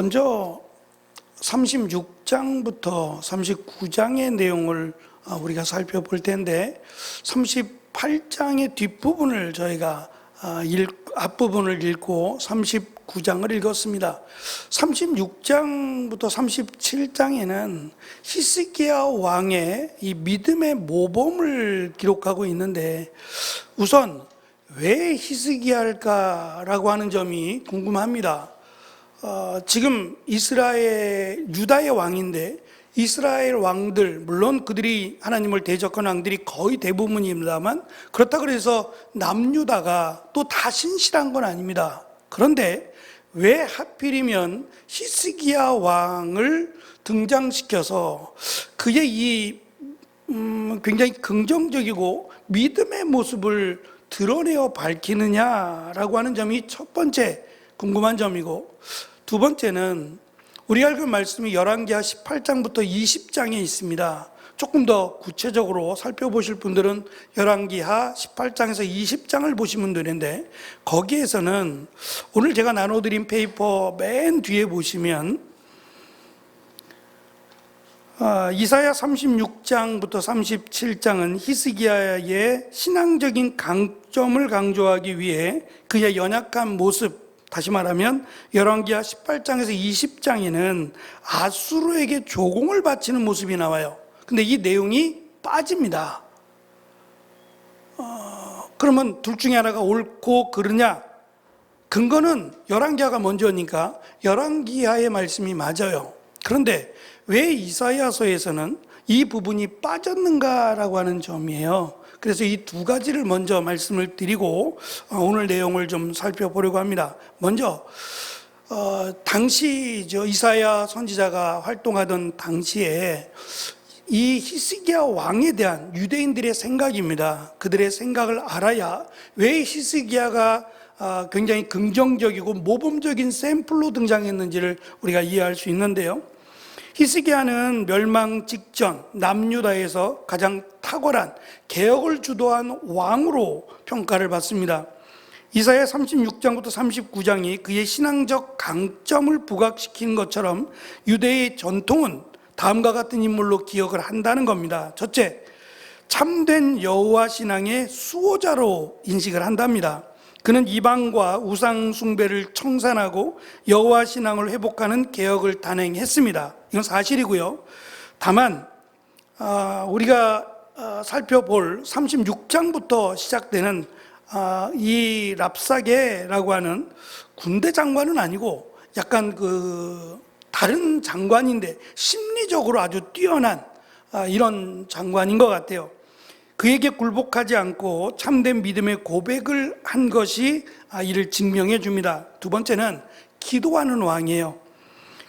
먼저 36장부터 39장의 내용을 아, 우리가 살펴볼 텐데 38장의 뒷부분을 저희가 아, 읽- 앞부분을 읽고 39장을 읽었습니다. 36장부터 37장에는 히스기야 왕의 이 믿음의 모범을 기록하고 있는데 우선 왜 히스기야일까라고 하는 점이 궁금합니다. 어, 지금 이스라엘 유다의 왕인데 이스라엘 왕들 물론 그들이 하나님을 대적한 왕들이 거의 대부분입니다만 그렇다 그래서 남유다가 또 다 신실한 건 아닙니다. 그런데 왜 하필이면 히스기야 왕을 등장시켜서 그의 이 음, 굉장히 긍정적이고 믿음의 모습을 드러내어 밝히느냐라고 하는 점이 첫 번째 궁금한 점이고 두 번째는 우리가 읽은 말씀이 열왕기하 18장부터 20장에 있습니다. 조금 더 구체적으로 살펴보실 분들은 열왕기하 18장에서 20장을 보시면 되는데 거기에서는 오늘 제가 나눠드린 페이퍼 맨 뒤에 보시면 아, 이사야 36장부터 37장은 히스기야의 신앙적인 강점을 강조하기 위해 그의 연약한 모습 다시 말하면 열왕기하 18장에서 20장에는 아수르에게 조공을 바치는 모습이 나와요. 근데 이 내용이 빠집니다. 어, 그러면 둘 중에 하나가 옳고 그르냐? 근거는 열왕기하가 먼저니까 열왕기하의 말씀이 맞아요. 그런데 왜 이사야서에서는 이 부분이 빠졌는가라고 하는 점이에요. 그래서 이 두 가지를 먼저 말씀을 드리고 어, 오늘 내용을 좀 살펴보려고 합니다. 먼저 어, 당시 저 이사야 선지자가 활동하던 당시에 이 히스기야 왕에 대한 유대인들의 생각입니다. 그들의 생각을 알아야 왜 히스기야가 아, 굉장히 긍정적이고 모범적인 샘플로 등장했는지를 우리가 이해할 수 있는데요. 히스기야는 멸망 직전 남유다에서 가장 탁월한 개혁을 주도한 왕으로 평가를 받습니다. 이사야 36장부터 39장이 그의 신앙적 강점을 부각시킨 것처럼 유대의 전통은 다음과 같은 인물로 기억을 한다는 겁니다. 첫째, 참된 여호와 신앙의 수호자로 인식을 한답니다. 그는 이방과 우상 숭배를 청산하고 여호와 신앙을 회복하는 개혁을 단행했습니다. 이건 사실이고요. 다만 아, 우리가 아, 살펴볼 36장부터 시작되는 아, 이 랍사게라고 하는 군대 장관은 아니고 약간 그 다른 장관인데 심리적으로 아주 뛰어난 아, 이런 장관인 것 같아요. 그에게 굴복하지 않고 참된 믿음의 고백을 한 것이 아, 이를 증명해 줍니다. 두 번째는 기도하는 왕이에요.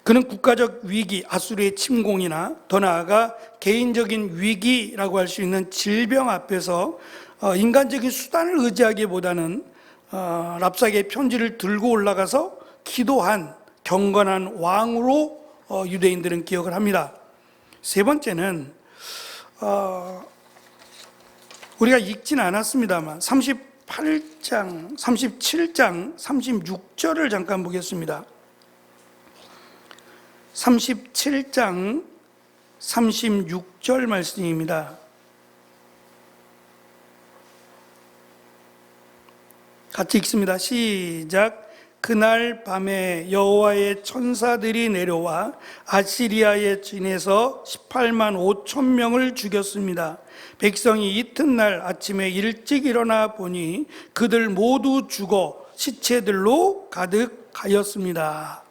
그는 국가적 위기, 아수르의 침공이나 더 나아가 개인적인 위기라고 할 수 있는 질병 앞에서 어, 인간적인 수단을 의지하기보다는 어, 랍사게의 편지를 들고 올라가서 기도한 경건한 왕으로 어, 유대인들은 기억을 합니다. 세 번째는 어, 우리가 읽진 않았습니다만 38장, 37장, 36절을 잠깐 보겠습니다. 37장 36절 말씀입니다. 같이 읽습니다. 시작. 그날 밤에 여호와의 천사들이 내려와 아시리아의 진에서 18만 5천 명을 죽였습니다. 백성이 이튿날 아침에 일찍 일어나 보니 그들 모두 죽어 시체들로 가득하였습니다.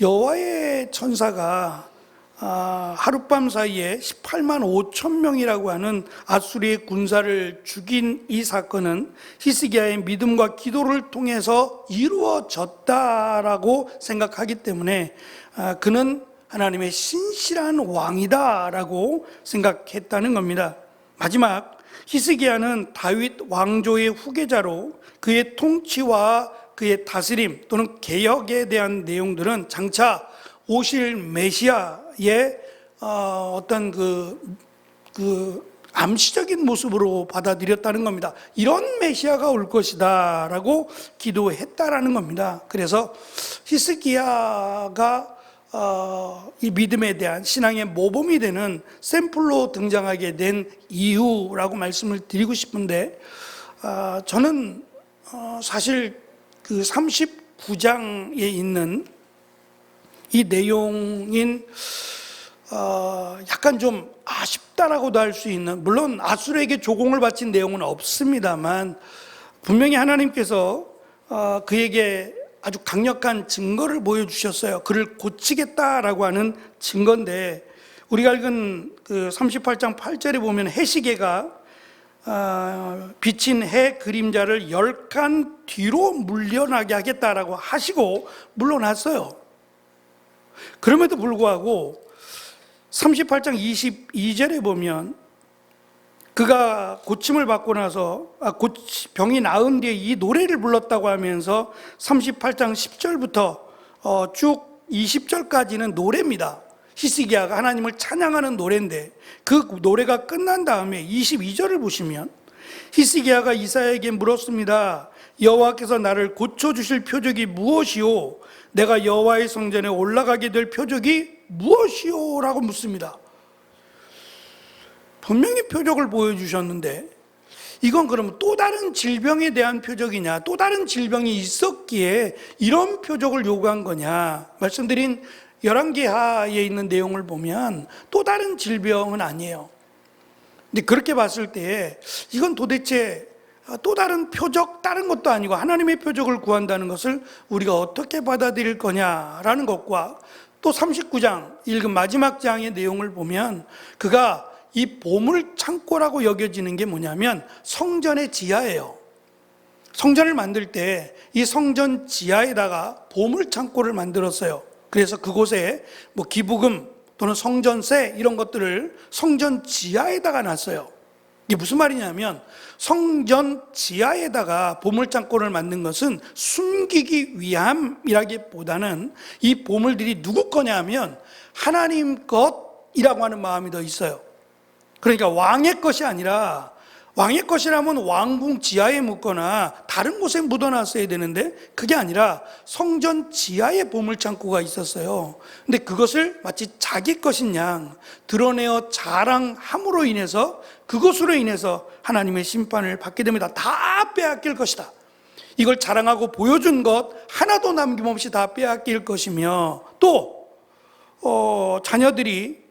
여호와의 천사가 아, 하룻밤 사이에 18만 5천 명이라고 하는 아수리의 군사를 죽인 이 사건은 히스기야의 믿음과 기도를 통해서 이루어졌다라고 생각하기 때문에 아, 그는 하나님의 신실한 왕이다라고 생각했다는 겁니다. 마지막 히스기야는 다윗 왕조의 후계자로 그의 통치와 그의 다스림 또는 개혁에 대한 내용들은 장차 오실 메시아의 어, 어떤 그, 그 암시적인 모습으로 받아들였다는 겁니다. 이런 메시아가 올 것이다라고 기도했다라는 겁니다. 그래서 히스기야가 어, 이 믿음에 대한 신앙의 모범이 되는 샘플로 등장하게 된 이유라고 말씀을 드리고 싶은데 어, 저는 어, 사실 그 39장에 있는 이 내용인 어, 약간 좀 아쉽다라고도 할 수 있는 물론 아수르에게 조공을 바친 내용은 없습니다만 분명히 하나님께서 어, 그에게 아주 강력한 증거를 보여주셨어요. 그를 고치겠다라고 하는 증거인데 우리가 읽은 그 38장 8절에 보면 해시계가 어, 비친 해 그림자를 열 칸 뒤로 물려나게 하겠다라고 하시고 물러났어요. 그럼에도 불구하고 38장 22절에 보면 그가 고침을 받고 나서 아, 고, 병이 나은 뒤에 이 노래를 불렀다고 하면서 38장 10절부터 어, 쭉 20절까지는 노래입니다. 히스기야가 하나님을 찬양하는 노래인데 그 노래가 끝난 다음에 22절을 보시면 히스기야가 이사야에게 물었습니다. 여호와께서 나를 고쳐 주실 표적이 무엇이요? 내가 여호와의 성전에 올라가게 될 표적이 무엇이요라고 묻습니다. 분명히 표적을 보여주셨는데 이건 그러면 또 다른 질병에 대한 표적이냐, 또 다른 질병이 있었기에 이런 표적을 요구한 거냐? 말씀드린 11개 하에 있는 내용을 보면 또 다른 질병은 아니에요. 근데 그렇게 봤을 때 이건 도대체 또 다른 표적, 다른 것도 아니고 하나님의 표적을 구한다는 것을 우리가 어떻게 받아들일 거냐라는 것과 또 39장 읽은 마지막 장의 내용을 보면 그가 이 보물 창고라고 여겨지는 게 뭐냐면 성전의 지하예요. 성전을 만들 때 이 성전 지하에다가 보물 창고를 만들었어요. 그래서 그곳에 뭐 기부금 또는 성전세 이런 것들을 성전 지하에다가 놨어요. 이게 무슨 말이냐면 성전 지하에다가 보물창고를 만든 것은 숨기기 위함이라기보다는 이 보물들이 누구 거냐면 하나님 것이라고 하는 마음이 더 있어요. 그러니까 왕의 것이 아니라 왕의 것이라면 왕궁 지하에 묻거나 다른 곳에 묻어놨어야 되는데 그게 아니라 성전 지하에 보물창고가 있었어요. 근데 그것을 마치 자기 것인 양 드러내어 자랑함으로 인해서 그것으로 인해서 하나님의 심판을 받게 됩니다. 다 빼앗길 것이다. 이걸 자랑하고 보여준 것 하나도 남김없이 다 빼앗길 것이며 또 어, 자녀들이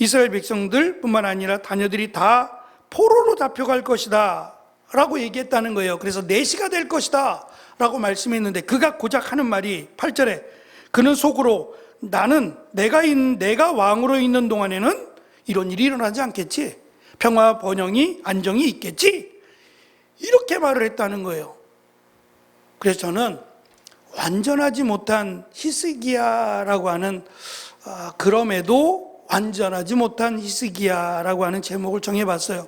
이스라엘 백성들뿐만 아니라 자녀들이 다 포로로 잡혀갈 것이다. 라고 얘기했다는 거예요. 그래서 내시가 될 것이다. 라고 말씀했는데 그가 고작 하는 말이 8절에 그는 속으로 나는 내가 있, 내가 왕으로 있는 동안에는 이런 일이 일어나지 않겠지. 평화 번영이 안정이 있겠지. 이렇게 말을 했다는 거예요. 그래서 저는 완전하지 못한 히스기야라고 하는 아, 그럼에도 완전하지 못한 히스기야라고 하는 제목을 정해봤어요.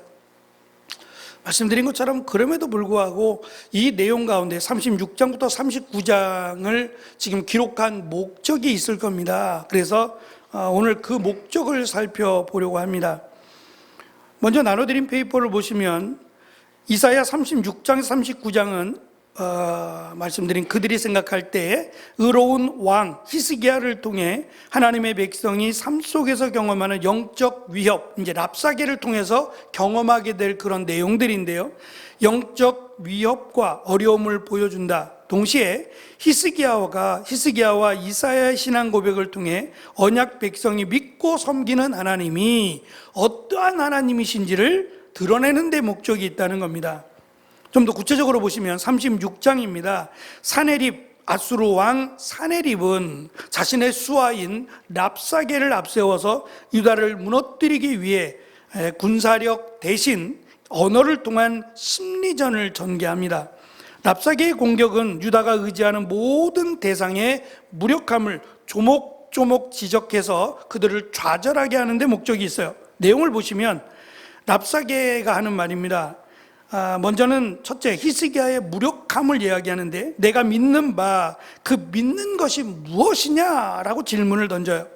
말씀드린 것처럼 그럼에도 불구하고 이 내용 가운데 36장부터 39장을 지금 기록한 목적이 있을 겁니다. 그래서 어, 오늘 그 목적을 살펴보려고 합니다. 먼저 나눠드린 페이퍼를 보시면 이사야 36장, 39장은 어, 말씀드린 그들이 생각할 때 의로운 왕 히스기야를 통해 하나님의 백성이 삶 속에서 경험하는 영적 위협, 이제 랍사계를 통해서 경험하게 될 그런 내용들인데요. 영적 위협과 어려움을 보여준다. 동시에 히스기야가 히스기야와 이사야의 신앙 고백을 통해 언약 백성이 믿고 섬기는 하나님이 어떠한 하나님이신지를 드러내는 데 목적이 있다는 겁니다. 좀 더 구체적으로 보시면 36장입니다. 사네립 아수르 왕 사네립은 자신의 수하인 랍사게를 앞세워서 유다를 무너뜨리기 위해 군사력 대신 언어를 통한 심리전을 전개합니다. 랍사게의 공격은 유다가 의지하는 모든 대상의 무력함을 조목조목 지적해서 그들을 좌절하게 하는데 목적이 있어요. 내용을 보시면 랍사게가 하는 말입니다. 아, 먼저는 첫째 히스기야의 무력함을 이야기하는데 내가 믿는 바 그 믿는 것이 무엇이냐라고 질문을 던져요.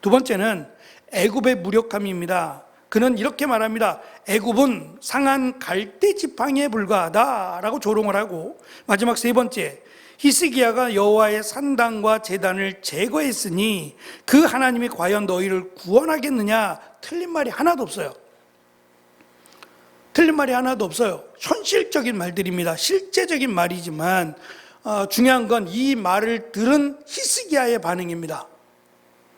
두 번째는 애굽의 무력함입니다. 그는 이렇게 말합니다. 애굽은 상한 갈대 지팡이에 불과하다라고 조롱을 하고 마지막 세 번째 히스기야가 여호와의 산당과 제단을 제거했으니 그 하나님이 과연 너희를 구원하겠느냐 틀린 말이 하나도 없어요. 틀린 말이 하나도 없어요. 현실적인 말들입니다. 실제적인 말이지만 어, 중요한 건 이 말을 들은 히스기야의 반응입니다.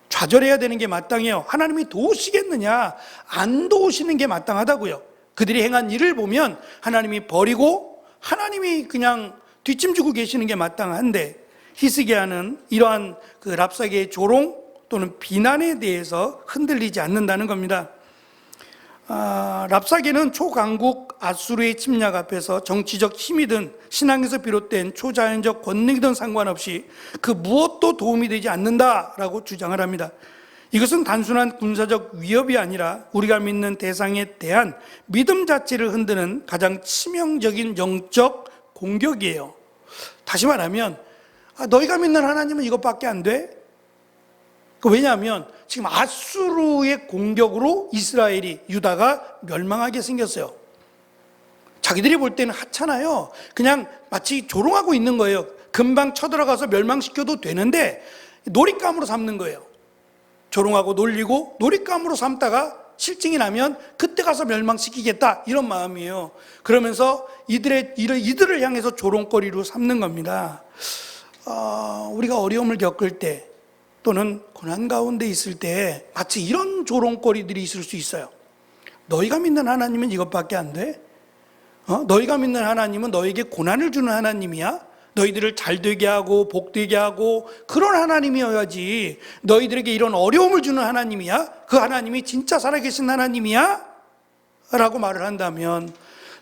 좌절해야 되는 게 마땅해요. 하나님이 도우시겠느냐? 안 도우시는 게 마땅하다고요. 그들이 행한 일을 보면 하나님이 버리고 하나님이 그냥 뒷짐지고 계시는 게 마땅한데 히스기야는 이러한 그 랍사계의 조롱 또는 비난에 대해서 흔들리지 않는다는 겁니다. 아, 랍사계는 초강국 아수르의 침략 앞에서 정치적 힘이든 신앙에서 비롯된 초자연적 권능이든 상관없이 그 무엇도 도움이 되지 않는다라고 주장을 합니다. 이것은 단순한 군사적 위협이 아니라 우리가 믿는 대상에 대한 믿음 자체를 흔드는 가장 치명적인 영적 공격이에요. 다시 말하면 아, 너희가 믿는 하나님은 이것밖에 안 돼? 그 왜냐하면 지금 아수르의 공격으로 이스라엘이 유다가 멸망하게 생겼어요. 자기들이 볼 때는 하찮아요. 그냥 마치 조롱하고 있는 거예요. 금방 쳐들어가서 멸망시켜도 되는데 놀잇감으로 삼는 거예요. 조롱하고 놀리고 놀잇감으로 삼다가 실증이 나면 그때 가서 멸망시키겠다 이런 마음이에요. 그러면서 이들의 이들을 향해서 조롱거리로 삼는 겁니다. 어, 우리가 어려움을 겪을 때 또는 고난 가운데 있을 때 마치 이런 조롱거리들이 있을 수 있어요. 너희가 믿는 하나님은 이것밖에 안 돼? 어? 너희가 믿는 하나님은 너에게 고난을 주는 하나님이야? 너희들을 잘 되게 하고 복 되게 하고 그런 하나님이어야지 너희들에게 이런 어려움을 주는 하나님이야? 그 하나님이 진짜 살아계신 하나님이야? 라고 말을 한다면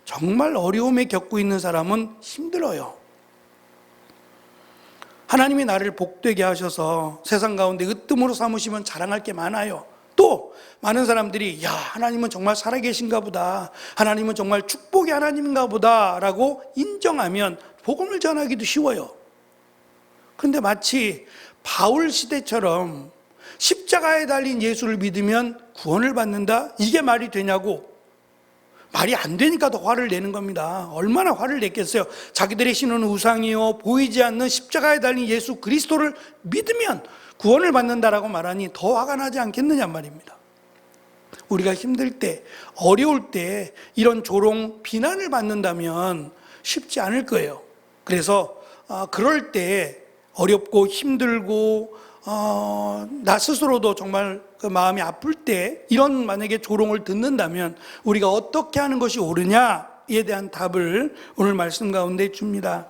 정말 어려움에 겪고 있는 사람은 힘들어요. 하나님이 나를 복되게 하셔서 세상 가운데 으뜸으로 삼으시면 자랑할 게 많아요. 또 많은 사람들이 야 하나님은 정말 살아계신가 보다 하나님은 정말 축복의 하나님인가 보다라고 인정하면 복음을 전하기도 쉬워요. 그런데 마치 바울 시대처럼 십자가에 달린 예수를 믿으면 구원을 받는다 이게 말이 되냐고 말이 안 되니까 더 화를 내는 겁니다. 얼마나 화를 냈겠어요. 자기들의 신은 우상이요 보이지 않는 십자가에 달린 예수 그리스도를 믿으면 구원을 받는다라고 말하니 더 화가 나지 않겠느냐 말입니다. 우리가 힘들 때, 어려울 때 이런 조롱, 비난을 받는다면 쉽지 않을 거예요. 그래서 아, 그럴 때 어렵고 힘들고 어, 나 스스로도 정말 그 마음이 아플 때 이런 만약에 조롱을 듣는다면 우리가 어떻게 하는 것이 옳으냐에 대한 답을 오늘 말씀 가운데 줍니다.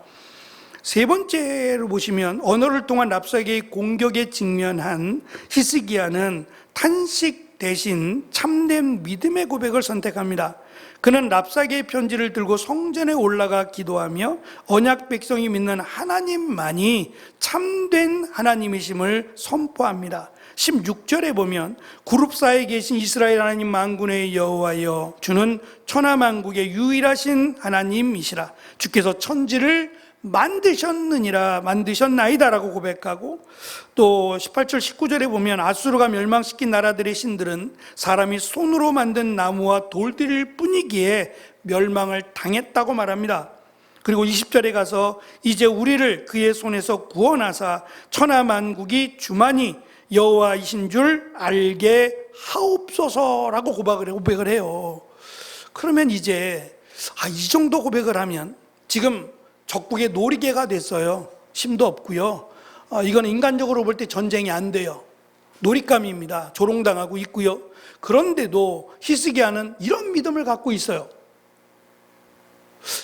세 번째로 보시면 언어를 통한 랍사계의 공격에 직면한 히스기야는 탄식 대신 참된 믿음의 고백을 선택합니다. 그는 랍사계의 편지를 들고 성전에 올라가 기도하며 언약 백성이 믿는 하나님만이 참된 하나님이심을 선포합니다. 16절에 보면 그룹사에 계신 이스라엘 하나님 만군의 여호와여 주는 천하 만국의 유일하신 하나님이시라 주께서 천지를 만드셨느니라 만드셨나이다라고 고백하고 또 18절 19절에 보면 아수르가 멸망시킨 나라들의 신들은 사람이 손으로 만든 나무와 돌들일 뿐이기에 멸망을 당했다고 말합니다. 그리고 20절에 가서 이제 우리를 그의 손에서 구원하사 천하 만국이 주만이 여호와이신 줄 알게 하옵소서라고 고백을 고백을 해요. 그러면 이제 아, 이 정도 고백을 하면 지금 적국의 놀이개가 됐어요. 힘도 없고요. 아, 이건 인간적으로 볼 때 전쟁이 안 돼요. 놀잇감입니다. 조롱당하고 있고요. 그런데도 히스기야는 이런 믿음을 갖고 있어요.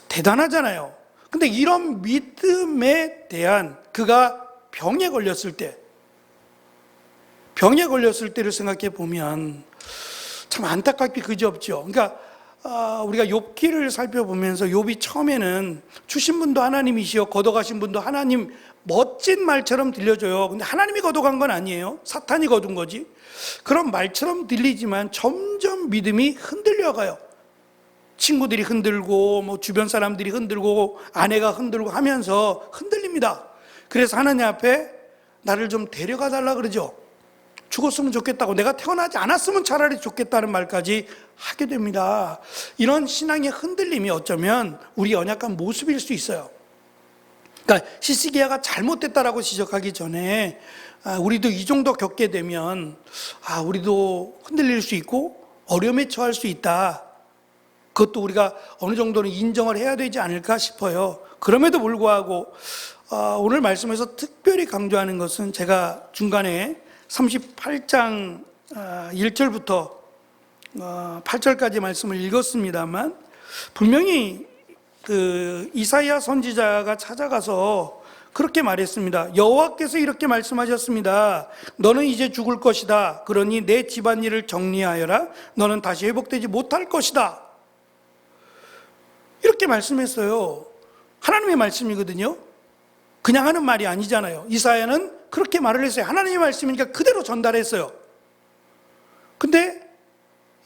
대단하잖아요. 근데 이런 믿음에 대한 그가 병에 걸렸을 때, 병에 걸렸을 때를 생각해 보면 참 안타깝게 그지없죠. 그러니까 아, 우리가 욥기를 살펴보면서 욥이 처음에는 주신 분도 하나님이시여 걷어가신 분도 하나님 멋진 말처럼 들려줘요. 근데 하나님이 걷어간 건 아니에요. 사탄이 거둔 거지. 그런 말처럼 들리지만 점점 믿음이 흔들려가요. 친구들이 흔들고 뭐 주변 사람들이 흔들고 아내가 흔들고 하면서 흔들립니다. 그래서 하나님 앞에 나를 좀 데려가 달라 그러죠. 죽었으면 좋겠다고 내가 태어나지 않았으면 차라리 좋겠다는 말까지 하게 됩니다. 이런 신앙의 흔들림이 어쩌면 우리 연약한 모습일 수 있어요. 그러니까 히스기야가 잘못됐다라고 지적하기 전에 아, 우리도 이 정도 겪게 되면 아, 우리도 흔들릴 수 있고 어려움에 처할 수 있다. 그것도 우리가 어느 정도는 인정을 해야 되지 않을까 싶어요. 그럼에도 불구하고 어, 오늘 말씀에서 특별히 강조하는 것은 제가 중간에 38장 1절부터 8절까지 말씀을 읽었습니다만 분명히 그 이사야 선지자가 찾아가서 그렇게 말했습니다. 여호와께서 이렇게 말씀하셨습니다. 너는 이제 죽을 것이다. 그러니 내 집안일을 정리하여라. 너는 다시 회복되지 못할 것이다. 이렇게 말씀했어요. 하나님의 말씀이거든요. 그냥 하는 말이 아니잖아요. 이사야는 그렇게 말을 했어요. 하나님의 말씀이니까 그대로 전달했어요. 근데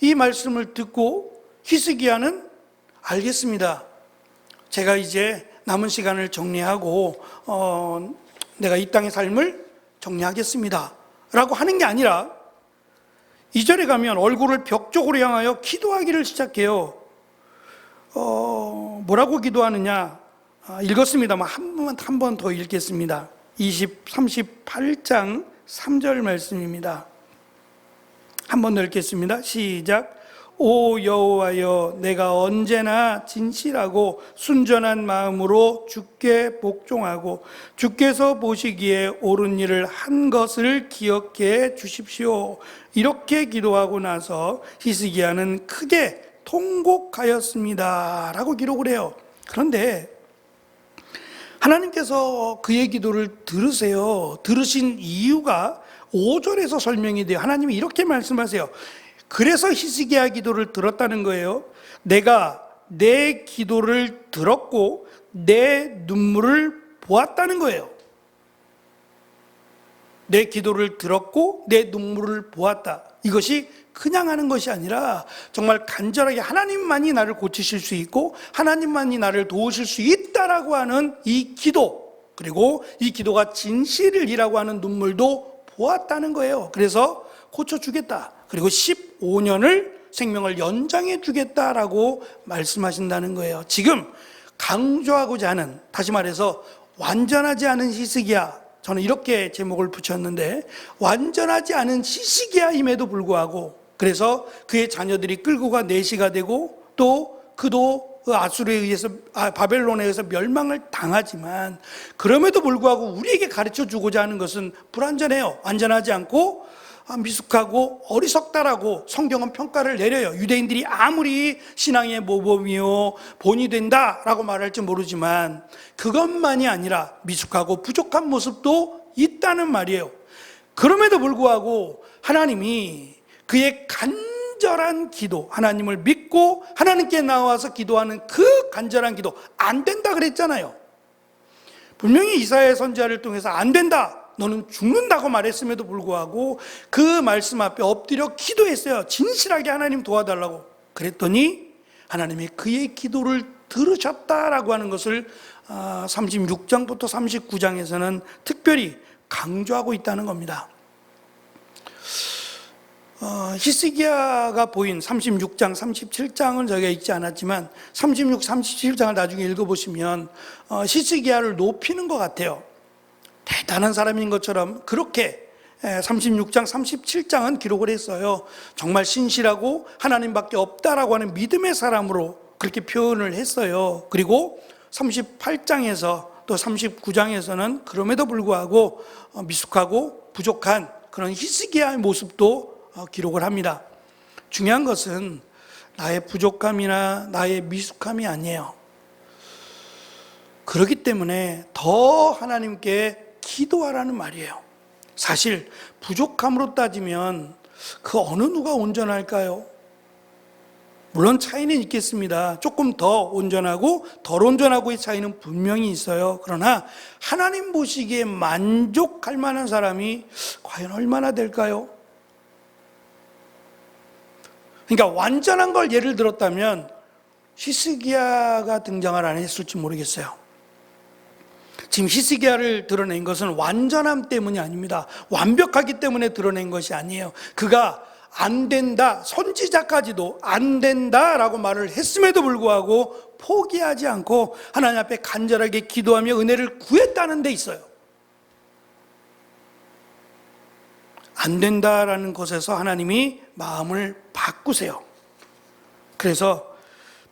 이 말씀을 듣고 히스기야는 알겠습니다. 제가 이제 남은 시간을 정리하고 어, 내가 이 땅의 삶을 정리하겠습니다. 라고 하는 게 아니라 2절에 가면 얼굴을 벽 쪽으로 향하여 기도하기를 시작해요. 어, 뭐라고 기도하느냐? 아, 읽었습니다만 한 번만 한번 더 읽겠습니다. 20, 38장 3절 말씀입니다. 한 번 더 읽겠습니다. 시작. 오 여호와여 내가 언제나 진실하고 순전한 마음으로 주께 복종하고 주께서 보시기에 옳은 일을 한 것을 기억해 주십시오. 이렇게 기도하고 나서 히스기야는 크게 통곡하였습니다. 라고 기록을 해요. 그런데 하나님께서 그의 기도를 들으세요. 들으신 이유가 5절에서 설명이 돼요. 하나님이 이렇게 말씀하세요. 그래서 히스기야 기도를 들었다는 거예요. 내가 내 기도를 들었고 내 눈물을 보았다는 거예요. 내 기도를 들었고 내 눈물을 보았다. 이것이 그냥 하는 것이 아니라 정말 간절하게 하나님만이 나를 고치실 수 있고 하나님만이 나를 도우실 수 있다라고 하는 이 기도 그리고 이 기도가 진실이라고 하는 눈물도 보았다는 거예요. 그래서 고쳐주겠다. 그리고 15년을 생명을 연장해 주겠다라고 말씀하신다는 거예요. 지금 강조하고자 하는 다시 말해서 완전하지 않은 히스기야 저는 이렇게 제목을 붙였는데 완전하지 않은 시시기야임에도 불구하고 그래서 그의 자녀들이 끌고 가 내시가 되고 또 그도 그 아수르에 의해서 아, 바벨론에 의해서 멸망을 당하지만 그럼에도 불구하고 우리에게 가르쳐 주고자 하는 것은 불완전해요. 완전하지 않고 아, 미숙하고 어리석다라고 성경은 평가를 내려요. 유대인들이 아무리 신앙의 모범이요 본이 된다라고 말할지 모르지만 그것만이 아니라 미숙하고 부족한 모습도 있다는 말이에요. 그럼에도 불구하고 하나님이 그의 간절한 기도, 하나님을 믿고 하나님께 나와서 기도하는 그 간절한 기도 안 된다 그랬잖아요. 분명히 이사야 선지자를 통해서 안 된다. 너는 죽는다고 말했음에도 불구하고 그 말씀 앞에 엎드려 기도했어요. 진실하게 하나님 도와달라고. 그랬더니 하나님이 그의 기도를 들으셨다라고 하는 것을 36장부터 39장에서는 특별히 강조하고 있다는 겁니다. 어, 히스기야가 보인 36장, 37장은 저희가 읽지 않았지만 36, 37장을 나중에 읽어보시면 어, 히스기야를 높이는 것 같아요. 대단한 사람인 것처럼 그렇게 36장, 37장은 기록을 했어요. 정말 신실하고 하나님밖에 없다라고 하는 믿음의 사람으로 그렇게 표현을 했어요. 그리고 38장에서 또 39장에서는 그럼에도 불구하고 어, 미숙하고 부족한 그런 히스기야의 모습도 어, 기록을 합니다. 중요한 것은 나의 부족함이나 나의 미숙함이 아니에요. 그렇기 때문에 더 하나님께 기도하라는 말이에요. 사실 부족함으로 따지면 그 어느 누가 온전할까요? 물론 차이는 있겠습니다. 조금 더 온전하고 덜 온전하고의 차이는 분명히 있어요. 그러나 하나님 보시기에 만족할 만한 사람이 과연 얼마나 될까요? 그러니까 완전한 걸 예를 들었다면 히스기야가 등장을 안 했을지 모르겠어요. 지금 히스기야를 드러낸 것은 완전함 때문이 아닙니다. 완벽하기 때문에 드러낸 것이 아니에요. 그가 안 된다, 선지자까지도 안 된다라고 말을 했음에도 불구하고 포기하지 않고 하나님 앞에 간절하게 기도하며 은혜를 구했다는 데 있어요. 안 된다라는 것에서 하나님이 마음을 바꾸세요. 그래서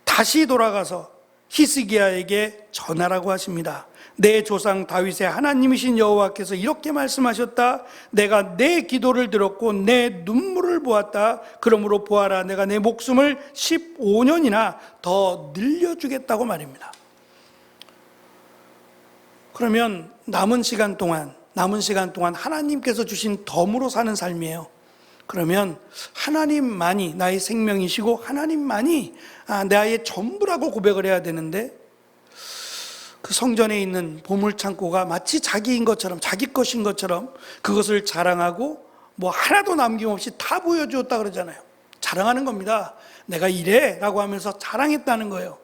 다시 돌아가서 히스기야에게 전하라고 하십니다. 내 조상 다윗의 하나님이신 여호와께서 이렇게 말씀하셨다. 내가 내 기도를 들었고 내 눈물을 보았다. 그러므로 보아라. 내가 내 목숨을 15년이나 더 늘려 주겠다고 말입니다. 그러면 남은 시간 동안 남은 시간 동안 하나님께서 주신 덤으로 사는 삶이에요. 그러면 하나님만이 나의 생명이시고 하나님만이 아, 나의 전부라고 고백을 해야 되는데 그 성전에 있는 보물 창고가 마치 자기인 것처럼 자기 것인 것처럼 그것을 자랑하고 뭐 하나도 남김없이 다 보여주었다 그러잖아요. 자랑하는 겁니다. 내가 이래 라고 하면서 자랑했다는 거예요.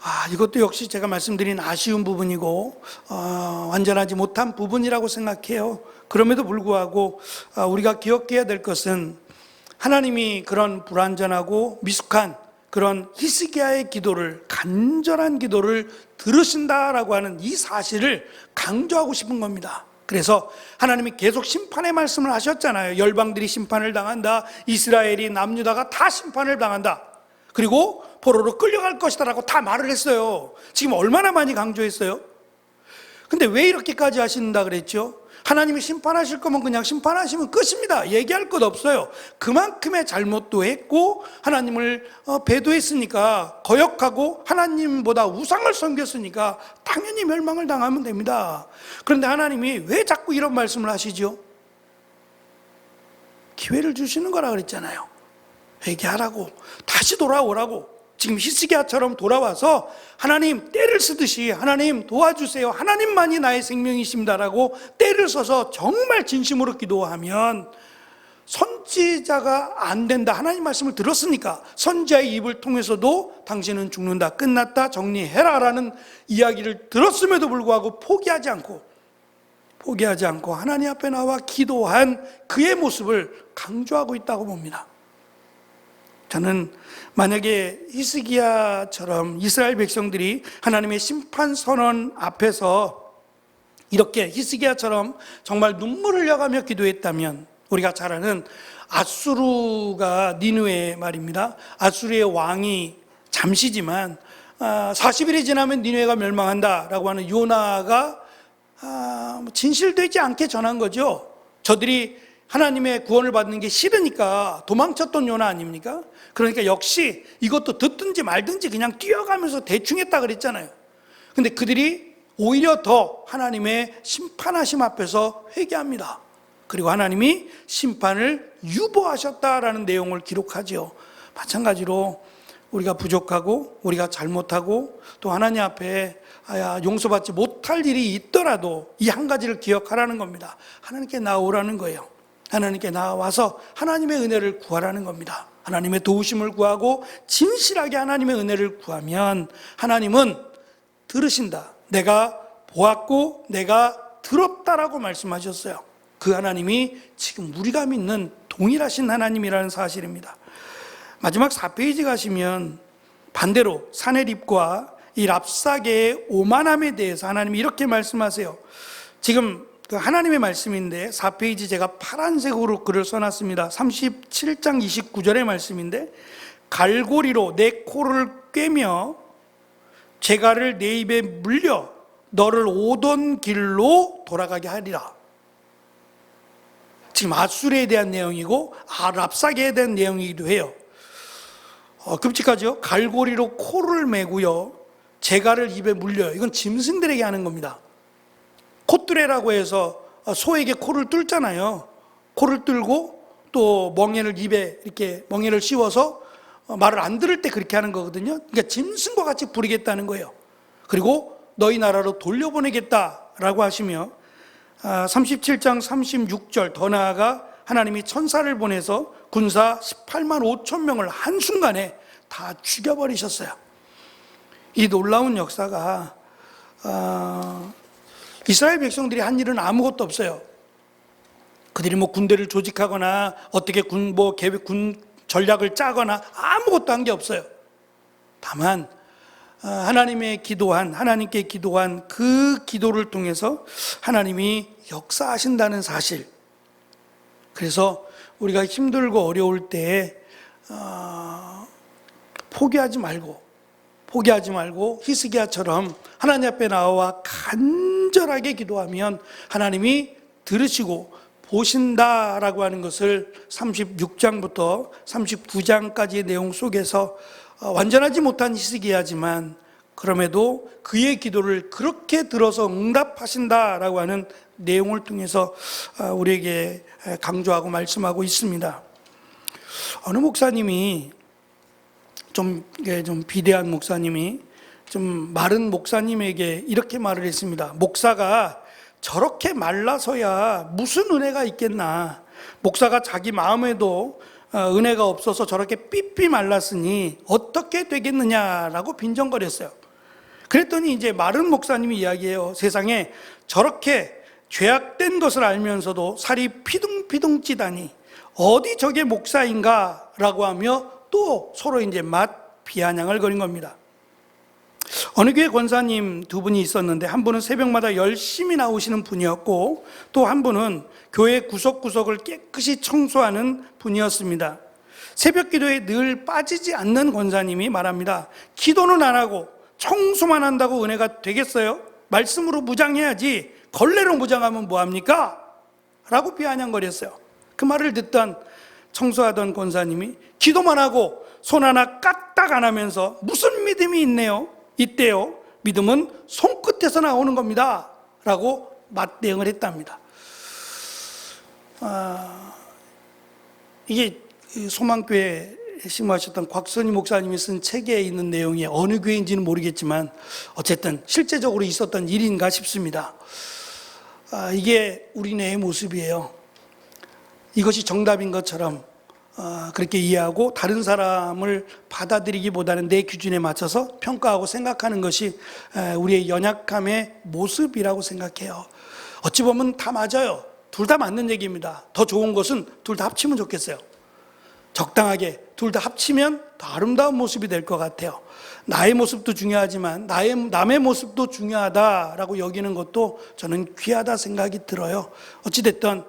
아, 이것도 역시 제가 말씀드린 아쉬운 부분이고 어, 완전하지 못한 부분이라고 생각해요. 그럼에도 불구하고 어, 우리가 기억해야 될 것은 하나님이 그런 불완전하고 미숙한 그런 히스기야의 기도를 간절한 기도를 들으신다라고 하는 이 사실을 강조하고 싶은 겁니다. 그래서 하나님이 계속 심판의 말씀을 하셨잖아요. 열방들이 심판을 당한다. 이스라엘이 남유다가 다 심판을 당한다. 그리고 포로로 끌려갈 것이다라고 다 말을 했어요. 지금 얼마나 많이 강조했어요? 근데 왜 이렇게까지 하신다 그랬죠? 하나님이 심판하실 거면 그냥 심판하시면 끝입니다. 얘기할 것 없어요. 그만큼의 잘못도 했고 하나님을 어, 배도했으니까 거역하고 하나님보다 우상을 섬겼으니까 당연히 멸망을 당하면 됩니다. 그런데 하나님이 왜 자꾸 이런 말씀을 하시죠? 기회를 주시는 거라 그랬잖아요. 회개하라고 다시 돌아오라고 지금 히스기야처럼 돌아와서 하나님 때를 쓰듯이 하나님 도와주세요. 하나님만이 나의 생명이십니다라고 때를 써서 정말 진심으로 기도하면 선지자가 안 된다. 하나님 말씀을 들었으니까 선지자의 입을 통해서도 당신은 죽는다. 끝났다. 정리해라라는 이야기를 들었음에도 불구하고 포기하지 않고 포기하지 않고 하나님 앞에 나와 기도한 그의 모습을 강조하고 있다고 봅니다. 저는 만약에 히스기야처럼 이스라엘 백성들이 하나님의 심판 선언 앞에서 이렇게 히스기야처럼 정말 눈물을 흘려가며 기도했다면 우리가 잘 아는 아수르가 니누의 말입니다. 아수르의 왕이 잠시지만 40일이 지나면 니누에가 멸망한다라고 하는 요나가 아, 뭐 진실되지 않게 전한 거죠. 저들이 하나님의 구원을 받는 게 싫으니까 도망쳤던 요나 아닙니까? 그러니까 역시 이것도 듣든지 말든지 그냥 뛰어가면서 대충 했다 그랬잖아요. 근데 그들이 오히려 더 하나님의 심판하심 앞에서 회개합니다. 그리고 하나님이 심판을 유보하셨다라는 내용을 기록하죠. 마찬가지로 우리가 부족하고 우리가 잘못하고 또 하나님 앞에 아야 용서받지 못할 일이 있더라도 이 한 가지를 기억하라는 겁니다. 하나님께 나오라는 거예요. 하나님께 나와서 하나님의 은혜를 구하라는 겁니다. 하나님의 도우심을 구하고 진실하게 하나님의 은혜를 구하면 하나님은 들으신다. 내가 보았고 내가 들었다라고 말씀하셨어요. 그 하나님이 지금 우리가 믿는 동일하신 하나님이라는 사실입니다. 마지막 4페이지 가시면 반대로 사내립과 이 랍사계의 오만함에 대해서 하나님이 이렇게 말씀하세요. 지금 그 하나님의 말씀인데 4페이지 제가 파란색으로 글을 써놨습니다. 37장 29절의 말씀인데 갈고리로 내 코를 꿰며 재갈을 내 입에 물려 너를 오던 길로 돌아가게 하리라. 지금 아수르에 대한 내용이고 아랍사계에 대한 내용이기도 해요. 어, 끔찍하죠? 갈고리로 코를 메고요. 재갈을 입에 물려요. 이건 짐승들에게 하는 겁니다. 콧뚜레라고 해서 소에게 코를 뚫잖아요. 코를 뚫고 또 멍에를 입에 이렇게 멍에를 씌워서 말을 안 들을 때 그렇게 하는 거거든요. 그러니까 짐승과 같이 부리겠다는 거예요. 그리고 너희 나라로 돌려보내겠다라고 하시며 37장 36절 더 나아가 하나님이 천사를 보내서 군사 18만 5천 명을 한순간에 다 죽여버리셨어요. 이 놀라운 역사가 이스라엘 백성들이 한 일은 아무것도 없어요. 그들이 뭐 군대를 조직하거나 어떻게 군 뭐 계획 군 전략을 짜거나 아무것도 한 게 없어요. 다만 아, 하나님의 기도한 하나님께 기도한 그 기도를 통해서 하나님이 역사하신다는 사실. 그래서 우리가 힘들고 어려울 때 어, 포기하지 말고 포기하지 말고 히스기야처럼 하나님 앞에 나와 간 절하게 기도하면 하나님이 들으시고 보신다라고 하는 것을 36장부터 39장까지의 내용 속에서 어, 완전하지 못한 히스기야지만 그럼에도 그의 기도를 그렇게 들어서 응답하신다라고 하는 내용을 통해서 어, 우리에게 강조하고 말씀하고 있습니다. 어느 목사님이 좀, 이게 좀 비대한 목사님이 좀 마른 목사님에게 이렇게 말을 했습니다. 목사가 저렇게 말라서야 무슨 은혜가 있겠나. 목사가 자기 마음에도 어, 은혜가 없어서 저렇게 삐삐 말랐으니 어떻게 되겠느냐라고 빈정거렸어요. 그랬더니 이제 마른 목사님이 이야기해요. 세상에 저렇게 죄악된 것을 알면서도 살이 피둥피둥 찌다니 어디 저게 목사인가라고 하며 또 서로 이제 맛 비아냥을 거린 겁니다. 어느 교회 권사님 두 분이 있었는데 한 분은 새벽마다 열심히 나오시는 분이었고 또 한 분은 교회 구석구석을 깨끗이 청소하는 분이었습니다. 새벽 기도에 늘 빠지지 않는 권사님이 말합니다. 기도는 안 하고 청소만 한다고 은혜가 되겠어요? 말씀으로 무장해야지 걸레로 무장하면 뭐합니까? 라고 비아냥거렸어요. 그 말을 듣던 청소하던 권사님이 기도만 하고 손 하나 까딱 안 하면서 무슨 믿음이 있네요? 있대요. 믿음은 손끝에서 나오는 겁니다. 라고 맞대응을 했답니다. 아, 이게 소망교회 심무하셨던 곽선희 목사님이 쓴 책에 있는 내용이 어느 교회인지는 모르겠지만 어쨌든 실제적으로 있었던 일인가 싶습니다. 아, 이게 우리네의 모습이에요. 이것이 정답인 것처럼 어, 그렇게 이해하고 다른 사람을 받아들이기보다는 내 기준에 맞춰서 평가하고 생각하는 것이 에, 우리의 연약함의 모습이라고 생각해요. 어찌 보면 다 맞아요. 둘 다 맞는 얘기입니다. 더 좋은 것은 둘 다 합치면 좋겠어요. 적당하게 둘 다 합치면 더 아름다운 모습이 될 것 같아요. 나의 모습도 중요하지만 나의 남의 모습도 중요하다라고 여기는 것도 저는 귀하다 생각이 들어요. 어찌 됐든 어,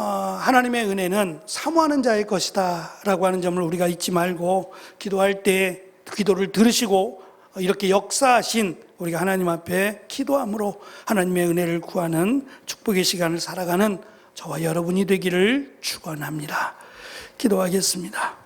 하나님의 은혜는 사모하는 자의 것이다 라고 하는 점을 우리가 잊지 말고 기도할 때 기도를 들으시고 이렇게 역사하신 우리가 하나님 앞에 기도함으로 하나님의 은혜를 구하는 축복의 시간을 살아가는 저와 여러분이 되기를 축원합니다. 기도하겠습니다.